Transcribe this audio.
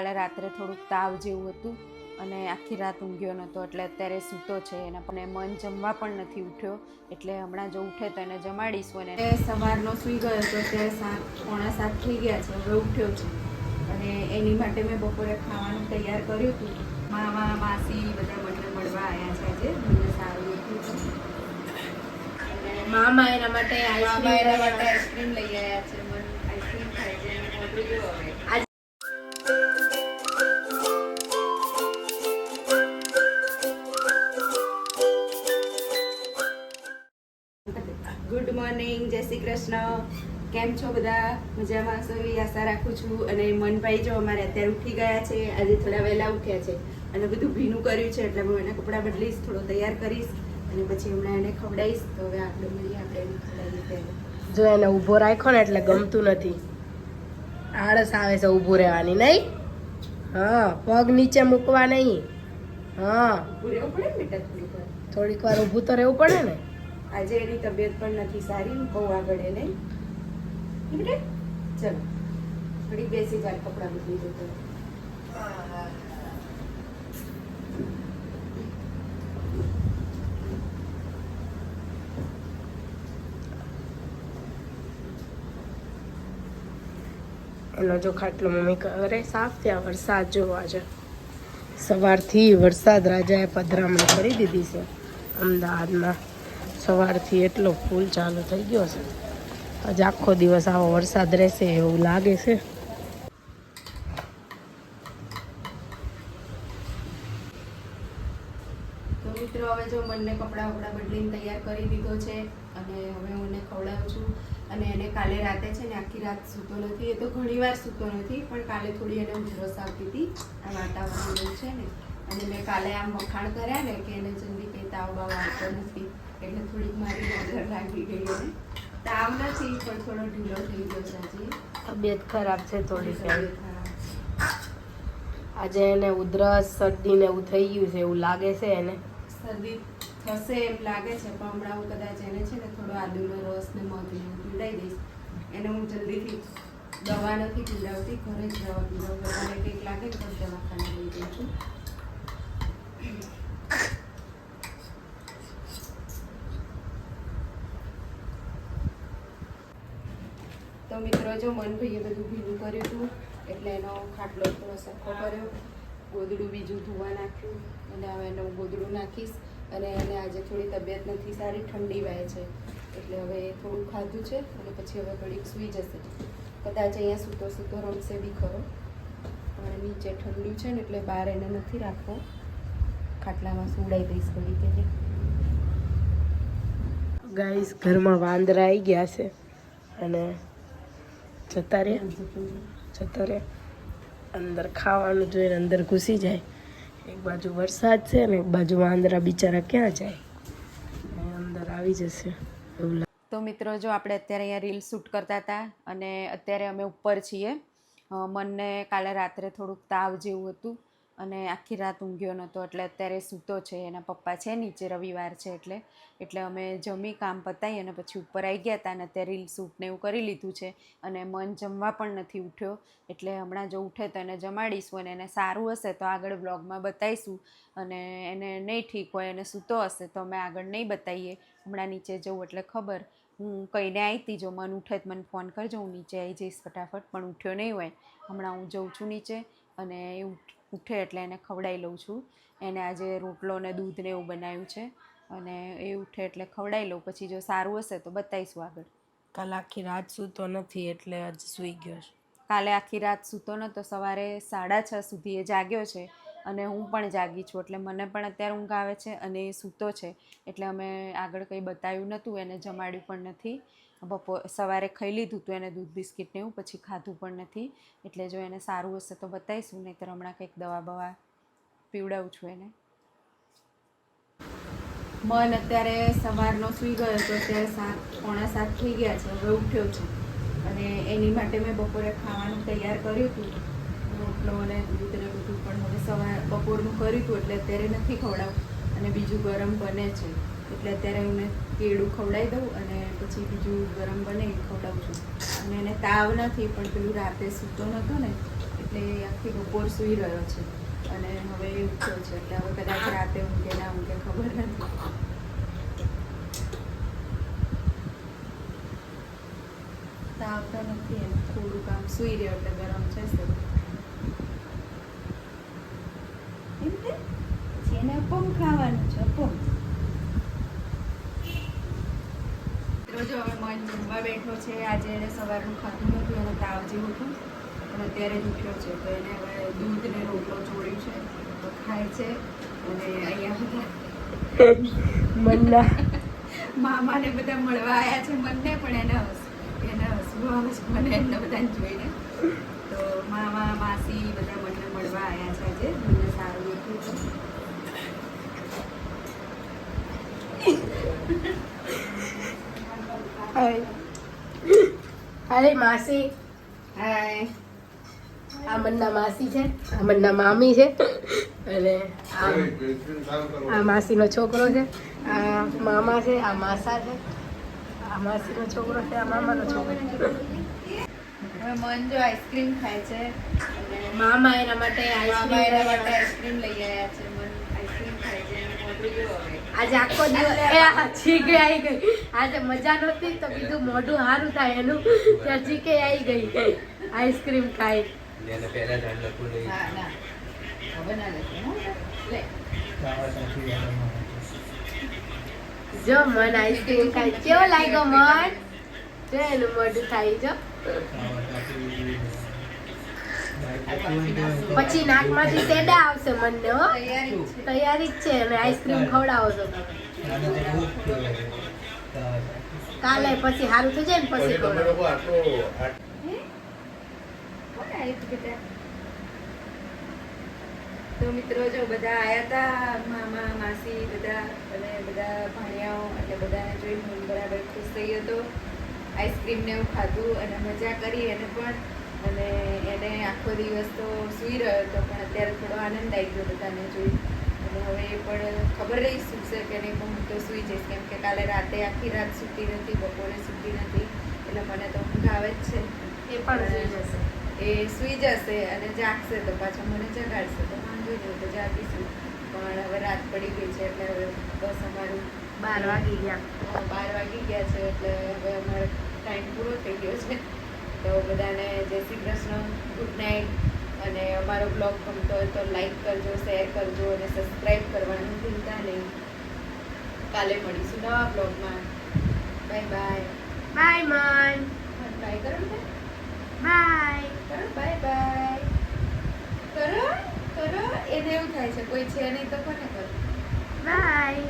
કાલે રાત્રે થોડુંક તાવ જેવું હતું અને આખી રાત ઊંઘ્યો નહોતો. એટલે અત્યારે સૂતો છે એના પણ મન જમવા પણ નથી ઉઠ્યો. એટલે હમણાં જો ઉઠે તો એને જમાડીશું અને સવારનો સૂઈ ગયો તો અત્યારે સાત પોણા સાત થઈ ગયા છે હવે ઉઠ્યો છે. અને એની માટે મેં બપોરે ખાવાનું તૈયાર કર્યું હતું. મામા માસી બધા મને મળવા આવ્યા છે આજે. મને સારું છે. મામા એના માટે મામા એના માટે આઈસ્ક્રીમ આઈસ્ક્રીમ લઈ આવ્યા છે. મને આઈસ્ક્રીમ ખાઈ છે અને શ્રી કૃષ્ણ કેમ છો બધા? મજામાં? છો એવી આશા રાખું છું. અને મનભાઈ જો અમારે અત્યારે ઉઠી ગયા છે આજે થોડા વહેલા ઉઠ્યા છે. અને બધું ભીનું કર્યું છે એટલે હું એના કપડાં બદલીશ થોડો તૈયાર કરીશ અને પછી હમણાં એને ખવડાવીશ. તો હવે આપણે મળીએ આપણે એને ખવડાવીએ જો એને ઊભો રાખ્યો ને એટલે ગમતું નથી. આળસ આવે છે ઊભું રહેવાની નહીં? હા પગ નીચે મૂકવા નહીં. હા. થોડીક વાર ઊભું તો રહેવું પડે ને. આજે એની તબિયત પણ નથી સારી, હું આગળ એને. ચલો. થોડી બેસી જાય કપડાં બદલી જતો એનો જો ખાટલો મમ્મી કરે, સાફ ત્યાં વરસાદ જોવા છે સવારથી વરસાદ રાજાએ પધરામણી કરી દીધી છે, અમદાવાદમાં. સવારથી એટલો ફૂલ ચાલુ થઈ ગયો છે. આજે આખો દિવસ આવો વરસાદ રહેશે એવું લાગે છે. તો મિત્રો, હવે જો મનને કપડાં વપડા બદલીને તૈયાર કરી દીધો છે અને હવે હું એને ખવડાવું છું અને એને કાલે રાતે છે ને આખી રાત સૂતો નથી, એ તો ઘણી વાર સૂતો નથી, પણ કાલે થોડી એને ઉધરસ આવતી હતી, આ વાતાવરણ છે ને. અને મેં કાલે આમ વખાણ કર્યા ને કે એને જલ્દી કંઈ તાવ બાવ આવતો નથી. એટલે થોડીક મારી નજર લાગી ગઈ અને તાવ નથી પણ થોડો ઢીલો થઈ ગયો છે આજે તબિયત ખરાબ છે થોડી તબિયત. આજે એને ઉધરસ શરદી ને એવું થઈ ગયું છે એવું લાગે છે એને? શરદી થશે એમ લાગે છે પણ હમણાં હું કદાચ એને છે ને થોડો આદુનો રસ ને મધ ને એવું પીવડાવી દઈશ. એને હું જલ્દીથી દવા નથી પીવડાવતી ઘરે જ દવા પીવડાવું. બધાને કંઈક લાગે તો દવાખાને લઈ જઉં છું મિત્રો જો મનભાઈએ બધું ભીનું કર્યું હતું, એટલે એનો ખાટલો થોડો સરખો કર્યો. ગોદડું બીજું ધોવા નાખ્યું અને હવે એનું ગોદડું નાખીશ અને એને આજે થોડી તબિયત નથી સારી, ઠંડી વાય છે. એટલે હવે થોડું ખાધું છે અને પછી હવે ઘડીક સૂઈ જશે. કદાચ અહીંયા સૂતો સૂતો રમશે બી ખરો. પણ નીચે ઠંડુ છે ને એટલે બહાર એને નથી રાખવો. ખાટલામાં સુવડાઈ દઈશ ઘડીક એને ગાઈસ ઘરમાં વાંદરા આવી ગયા છે અને જતા રહ્યા. જતા રહ્યા. અંદર ખાવાનું જોઈને અંદર ઘૂસી જાય. એક બાજુ વરસાદ છે ને એક બાજુ વાંદરા બિચારા ક્યાં જાય? અને અંદર આવી જશે. એવું તો મિત્રો, જો આપણે અત્યારે અહીંયા રીલ શૂટ કરતા હતા અને અત્યારે અમે ઉપર છીએ. મને કાલે રાત્રે થોડુંક તાવ જેવું હતું. અને આખી રાત ઊંઘ્યો નહોતો. એટલે અત્યારે સૂતો છે, એના પપ્પા છે, નીચે રવિવાર છે એટલે. એટલે અમે જમી, કામ પતાવી અને પછી ઉપર આવી ગયા હતા અને અત્યારે રીલ શૂટ ને એવું કરી લીધું છે. અને મન જમવા પણ નથી ઉઠ્યો. એટલે હમણાં જો ઉઠે તો એને જમાડીશું અને એને સારું હશે તો આગળ બ્લોગમાં બતાવીશું અને એને નહીં ઠીક હોય અને સૂતો હશે તો અમે આગળ નહીં બતાવીએ હમણાં નીચે જવું એટલે ખબર. હું કહીને આવી હતી જો મન ઉઠે તો મને ફોન કરજો. હું નીચે આવી જઈશ ફટાફટ, પણ ઉઠ્યો નહીં હોય. હમણાં હું જઉં છું નીચે અને એ ઉઠ- એટલે એને ખવડાવી લઉં છું. એને આજે રોટલો ને દૂધ ને એવું બનાવ્યું છે અને એ ઉઠે એટલે ખવડાવી લઉં. પછી જો સારું હશે તો બતાવીશું આગળ. કાલ આખી રાત સૂતો નથી એટલે આજ સૂઈ ગયો છે. કાલે આખી રાત સૂતો નહોતો સવારે સાડા છ સુધી એ જાગ્યો છે. અને હું પણ જાગી છું, એટલે મને પણ અત્યારે ઊંઘ આવે છે અને એ સૂતો છે. એટલે અમે આગળ કંઈ બતાવ્યું નહોતું, એને જમાડ્યું પણ નથી. બપોર સવારે ખાઈ લીધું હતું એને દૂધ, બિસ્કિટ ને એવું, પછી ખાધું પણ નથી. એટલે જો એને સારું હશે તો બતાવીશું, નહીંતર હમણાં કંઈક દવા બવા પીવડાવું છું એને. મન અત્યારે સવારનો સૂઈ ગયો તો અત્યારે સાત, પોણા સાત થઈ ગયા છે, હવે ઉઠ્યો છે. અને એની માટે મેં બપોરે ખાવાનું તૈયાર કર્યું હતું. રોટલો અને દૂધ ને બધું, પણ હવે સવાર બપોરનું કર્યું હતું એટલે અત્યારે નથી ખવડાવું. અને બીજું ગરમ બને છે. એટલે અત્યારે હું કેળું ખવડાવી દઉં અને પછી બીજું ગરમ બને એ ખવડાવું છું. અને એને તાવ નથી, પણ પેલું રાતે સૂતો નહોતો ને, એટલે આખી બપોર સૂઈ રહ્યો છે. અને હવે ઉઠ્યો છે. એટલે હવે કદાચ રાતે ઊંઘે, ના ઊંઘે ખબર નથી. તાવ તો નથી, એમ થોડું કામ સૂઈ રહ્યો એટલે ગરમ છે શરીર. એમ ને? પછી એને અપમ ખાવાનું છે અપમ રોજો હવે મન જમવા બેઠો છે. આજે એને સવારનું ખાધું નતું એને તાવ જેવું હતું. અને અત્યારે જ છે. તો એને હવે દૂધ ને રોટલો જોડ્યું છે. તો ખાય છે. અને અહીંયા બધા મામાને બધા મળવા આવ્યા છે મને પણ એને હસ એને હસવું આવે છે. મને એમને બધાને જોઈને. તો મામા માસી બધા મને મળવા આવ્યા છે આજે. મને સારું દેખ્યું હાય હાય માસી હાય આ મનના માસી છે. આ મનના મામી છે અને આ માસીનો છોકરો છે. આ મામા છે આ માસા છે. આ માસીનો છોકરો છે આ મામાનો છોકરો છે. મન જો આઈસ્ક્રીમ ખાય છે. મામા એના માટે મામા એના માટે આઈસ્ક્રીમ આઈસ્ક્રીમ લઈ આવ્યા છે મન આઈસ્ક્રીમ ખાય છે અને મોઢું જો હવે આજે આખો દિવસ એ આ આવી ગઈ. આજે મજા નહોતી તો કીધું મોઢું સારું થાય એનું. ત્યાં ચીકે આવી ગઈ. આઈસ્ક્રીમ ખાઈ. જો મન આઈસ્ક્રીમ ખાય કેવો લાગ્યો મન? જો એનું મોઢું થાય જો. પછી નાકમાંથી તેડા આવશે મને હો તૈયારી જ છે અને આઈસ્ક્રીમ ખવડાવો છો કાલે પછી સારું થઈ જાય ને પછી? તો મિત્રો જો બધા આયા હતા મામા માસી બધા અને બધા ભાણિયાઓ એટલે બધાને જોઈને હું બરાબર ખુશ થઈ હતો આઈસ્ક્રીમ ને એવું ખાધું અને મજા કરી અને પણ અને એને આખો દિવસ તો સૂઈ રહ્યો હતો પણ અત્યારે થોડો આનંદ આવી ગયો બધાને જોઈ. અને હવે એ પણ ખબર રહી સૂશે કે નહીં પણ હું તો સૂઈ જઈશ. કેમ કે કાલે રાતે આખી રાત સૂતી નથી બપોરે સૂતી નથી એટલે મને તો ઊંઘ આવે જ છે. એ પણ સુઈ જશે. એ સૂઈ જશે અને જાગશે તો પાછો મને જગાડશે તો વાંધો નહીં તો જાગીશું. પણ હવે રાત પડી ગઈ છે એટલે હવે બસ અમારું બાર વાગી ગયા. બાર વાગી ગયા છે એટલે હવે અમારો ટાઈમ પૂરો થઈ ગયો છે. તો બધાને જય શ્રી કૃષ્ણ. ગુડ નાઇટ અને અમારો બ્લોગ ગમતો હોય તો લાઈક કરજો શેર કરજો અને સબસ્ક્રાઈબ કરવાનું ભૂલતા નહીં. કાલે મળીશું નવા બ્લોગમાં. બાય બાય બાય મન બાય કરો ને બાય કરો બાય બાય કરો કરો એને એવું થાય છે કોઈ છે નહીં તો કોને કરો બાય